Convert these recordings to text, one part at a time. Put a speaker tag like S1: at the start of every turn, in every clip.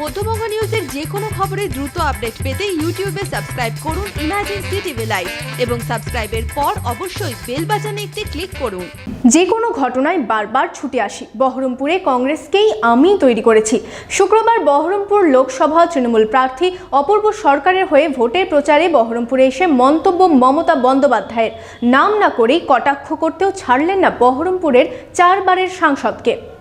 S1: মধ্যবঙ্গ নিউজের যে কোনো খবরের দ্রুত আপডেট পেতে ইউটিউবে সাবস্ক্রাইব করুন ইমার্জেন্সি টিভি লাইভ এবং সাবস্ক্রাইবের পর অবশ্যই বেল বাটনে একটি ক্লিক করুন।
S2: যে কোনো ঘটনায় বারবার ছুটে আসি। বহরমপুরে কংগ্রেসকেই আমি তৈরি করেছি। শুক্রবার বহরমপুর লোকসভা তৃণমূল প্রার্থী অপূর্ব সরকারের হয়ে ভোটের প্রচারে বহরমপুরে এসে মন্তব্য মমতা বন্দ্যোপাধ্যায়ের। নাম না করেই কটাক্ষ করতেও ছাড়লেন না বহরমপুরের চারবারের সাংসদকে।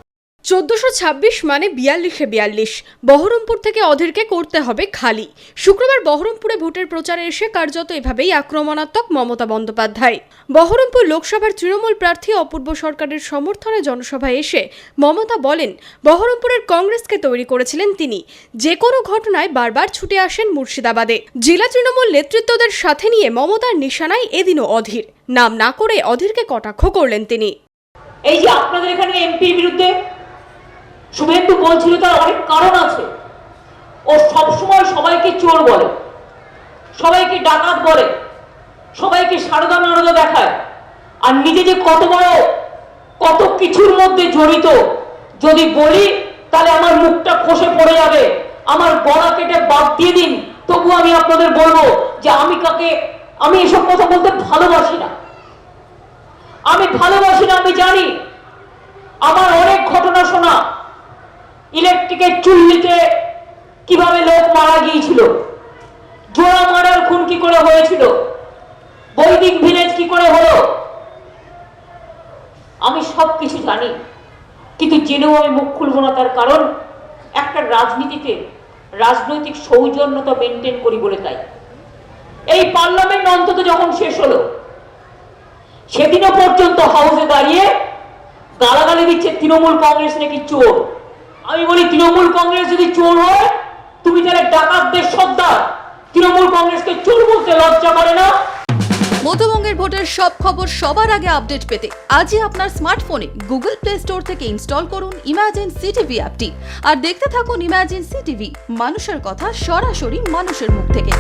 S3: চোদ্দশো ছাব্বিশ মানে বিয়াল্লিশে বিয়াল্লিশ। বহরমপুর থেকে অধীরকে করতে হবে খালি। শুক্রবার বহরমপুরে ভোটের প্রচারে এসে কার্যত এভাবেই আক্রমণাত্মক মমতা বন্দ্যোপাধ্যায়। বহরমপুর লোকসভার তৃণমূল প্রার্থী অপূর্ব সরকারের সমর্থনে জনসভায় এসে মমতা বলেন, বহরমপুরের কংগ্রেসকে তৈরি করেছিলেন তিনি। যে কোনো ঘটনায় বারবার ছুটে আসেন মুর্শিদাবাদে। জেলা তৃণমূল নেতৃত্বদের সাথে নিয়ে মমতার নিশানায় এদিনও অধীর। নাম না করে অধীরকে কটাক্ষ করলেন তিনি।
S4: এই যে আপনাদের এখানে এমপির বিরুদ্ধে বলছিল তার অনেক কারণ আছে। ও সবসময় সবাইকে চোর বলে, সবাইকে ডাকাত বলে, সবাইকে সারদা নারদা দেখায়। আর নিজে যে কত বড়, কত কিছুর মধ্যে জড়িত, যদি বলি, তাহলে আমার মুখটা খসে পড়ে যাবে। আমার গলা কেটে বাদ দিয়ে দিন। তবু আমি আপনাদের বলব যে আমি কাকে, আমি এসব কথা বলতে ভালোবাসি না। আমি ভালোবাসি না, আমি জানি। আমার অনেক ঘটনা শোনা। ইলেকট্রিকের চুল্লিতে কীভাবে লোক মারা গিয়েছিল? জোড়া মারার খুন কি করে হয়েছিল? বৈদিক ভিলেজ কি করে হলো? আমি সব কিছু জানি, কিন্তু জেনেও আমি মুখ খুলবো না তার কারণ একটা রাজনীতিতে রাজনৈতিক সৌজন্যতা মেনটেন করি বলে তাই। এই পার্লামেন্ট অন্তত যখন শেষ হলো, সেদিনও পর্যন্ত হাউসে দাঁড়িয়ে গালাগালি দিচ্ছে তৃণমূল কংগ্রেস নাকি চোর। আমি বলি, তৃণমূল কংগ্রেস যদি চোর হয়, তুমি তাহলে ডাকাতদের সর্দার। তৃণমূল কংগ্রেসকে চোর বলতে লজ্জা করে না?
S1: মধ্যবঙ্গের ভোটের সব খবর সবার আগে আপডেট পেতে আজই আপনার স্মার্টফোনে গুগল প্লে স্টোর থেকে ইনস্টল করুন ইমার্জেন্সি টিভি অ্যাপটি। আর দেখতে থাকুন ইমার্জেন্সি টিভি মানুষের কথা সরাসরি মানুষের মুখ থেকে।